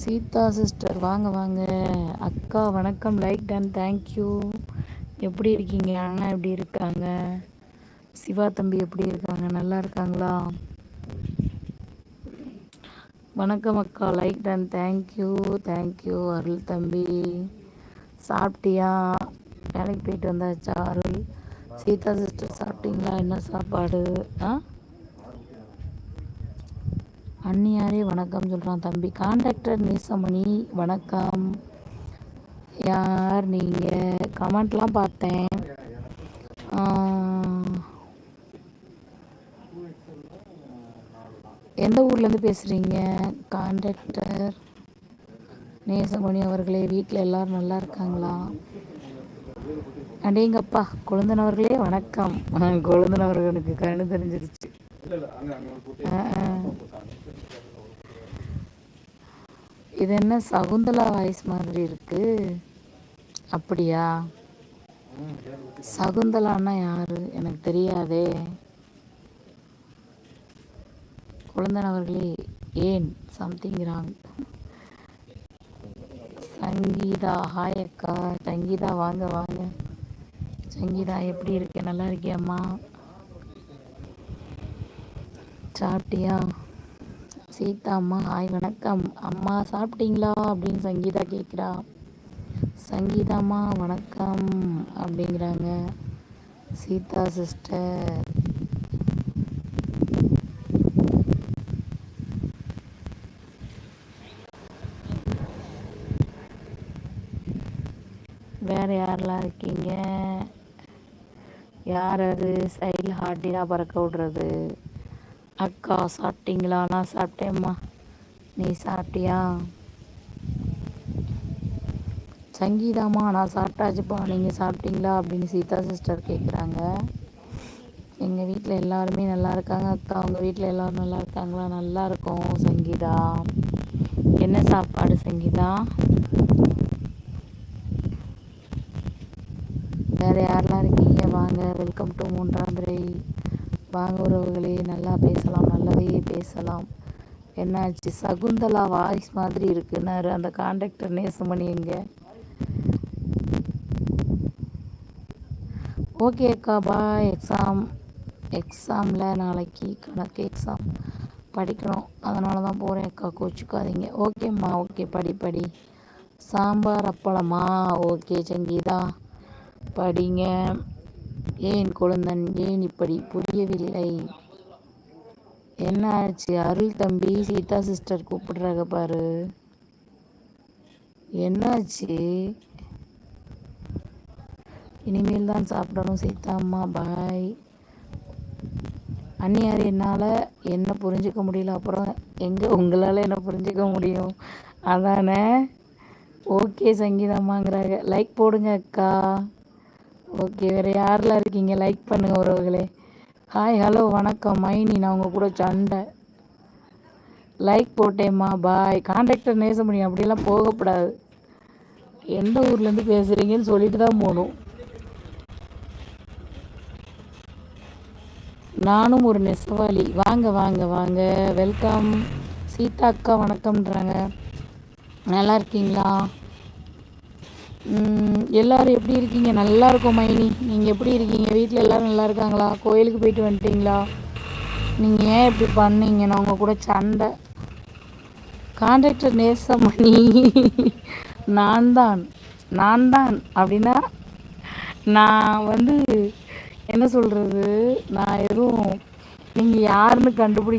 Sita sister வாங்க வாங்க. அக்கா வணக்கம். லைக் டன். தேங்க்யூ எப்படி இருக்கீங்க? அண்ணா எப்படி இருக்காங்க? சிவா தம்பி எப்படி இருக்காங்க? நல்லா இருக்காங்களா? வணக்கம் அக்கா. லைக் ton. Thank you thank you Arul தம்பி. சாப்பிட்டியா? வேலைக்கு போயிட்டு வந்தாச்சா அருள்? சீதா சிஸ்டர் சாப்பிட்டீங்களா? என்ன சாப்பாடு? ஆ? அண்ணியாரே வணக்கம் சொல்கிறான் தம்பி. கான்ட்ராக்டர் நேசமணி வணக்கம். யார் நீங்கள் கமெண்ட்லாம் பார்த்தேன். எந்த ஊர்லேருந்து பேசுகிறீங்க கான்ட்ராக்டர் நேசமணி அவர்களே வீட்டில் எல்லாரும் நல்லா இருக்காங்களா? அடேங்கப்பா கொழுந்தனவர்களே வணக்கம். கொழுந்தனவர்களுக்கு கண்ணு தெரிஞ்சிருச்சு. இது என்ன சகுந்தலா வாய்ஸ் மாதிரி இருக்கு? அப்படியா? சகுந்தலான்னா யாரு? எனக்கு தெரியாதே. குழந்தன் அவர்களே ஏன் சம்திங் ராங் சங்கீதா ஹாய் அக்கா. சங்கீதா வாங்க வாங்க. சங்கீதா எப்படி இருக்கேன் நல்லா இருக்கியம்மா? சாப்பிட்டியா? சீதா அம்மா ஹாய் வணக்கம். அம்மா சாப்பிட்டீங்களா? அப்படின்னு சங்கீதா கேட்குறா. சங்கீதாம்மா வணக்கம் அப்படிங்கிறாங்க சீதா சிஸ்டர். வேற யாரெல்லாம் இருக்கீங்க? யார் அது? சைடில் ஹார்ட்டினா பறக்க விடுறது. அக்கா சாப்பிட்டீங்களா? நான் சாப்பிட்டேம்மா. நீ சாப்பிட்டியா? சங்கீதாம்மா நான் சாப்பிட்டாச்சுப்பா. நீங்கள் சாப்பிட்டீங்களா? அப்படின்னு சீதா சிஸ்டர் கேட்குறாங்க எங்கள் வீட்டில் எல்லாருமே நல்லா இருக்காங்க அக்கா. உங்கள் வீட்டில் எல்லோரும் நல்லா இருக்காங்களா? நல்லா இருக்கும் சங்கீதா. என்ன சாப்பாடு சங்கீதா? வேறு யாரெல்லாம் இருக்கீங்க? வாங்க வெல்கம் டு மூன்றாம் பிறை வாங்க உறவுகளே நல்லா பேசலாம் நல்லதே பேசலாம். என்னாச்சு? சகுந்தலா வாய்ஸ் மாதிரி இருக்குன்னாரு அந்த கான்ட்ராக்டர் நேசமணி எங்க? ஓகே அக்கா பாய் எக்ஸாம் எக்ஸாமில் நாளைக்கு கணக்கு எக்ஸாம் படிக்கணும். அதனால தான் போகிறேன் அக்கா கோச்சுக்காதீங்க. ஓகேம்மா ஓகே படி படி. சாம்பார் அப்பளமா? ஓகே சங்கீதா. படிங்க. ஏன் குழந்தன் ஏன் இப்படி புரியவில்லை? என்ன ஆச்சு? அருள் தம்பி சீதா சிஸ்டர் கூப்பிடுறாங்க பாரு. என்னாச்சு இனிமேல் தான் சாப்பிடணும் சீதா அம்மா. பாய் அண்ணியார் என்னால் என்ன புரிஞ்சுக்க முடியல. அப்புறம் எங்கே உங்களால் என்ன புரிஞ்சுக்க முடியும்? அதானே? ஓகே சங்கீதம்மாங்கிறாங்க. லைக் போடுங்க அக்கா. ஓகே வேறு யாரெல்லாம் இருக்கீங்க? லைக் பண்ணுங்கள் உறவுகளே. ஹாய் ஹலோ வணக்கம். மைனி நான் உங்கள் கூட சண்டை. லைக் போட்டேம்மா பாய் கான்ட்ராக்டர் முடியும் அப்படியெல்லாம் போகக்கூடாது எந்த ஊர்லேருந்து பேசுகிறீங்கன்னு சொல்லிட்டு தான் போகணும். நானும் ஒரு நெசவாளி. வாங்க வாங்க வாங்க. வெல்கம் சீதா அக்கா வணக்கம்ன்றாங்க. நல்லா இருக்கீங்களா? எல்லாரும் எப்படி இருக்கீங்க? நல்லா இருக்கும் மைனி. நீங்கள் எப்படி இருக்கீங்க? வீட்டில் எல்லாரும் நல்லா இருக்காங்களா? கோயிலுக்கு போயிட்டு வந்துட்டீங்களா? நீங்கள் ஏன் இப்படி பண்ணீங்க? நான் உங்கள் கூட சண்டை. கான்ட்ராக்டர் நேசமணி நான் தான். நான் தான். அப்படின்னா நான் வந்து என்ன சொல்கிறது நான் எதுவும் நீங்கள் யாருன்னு கண்டுபிடிக்க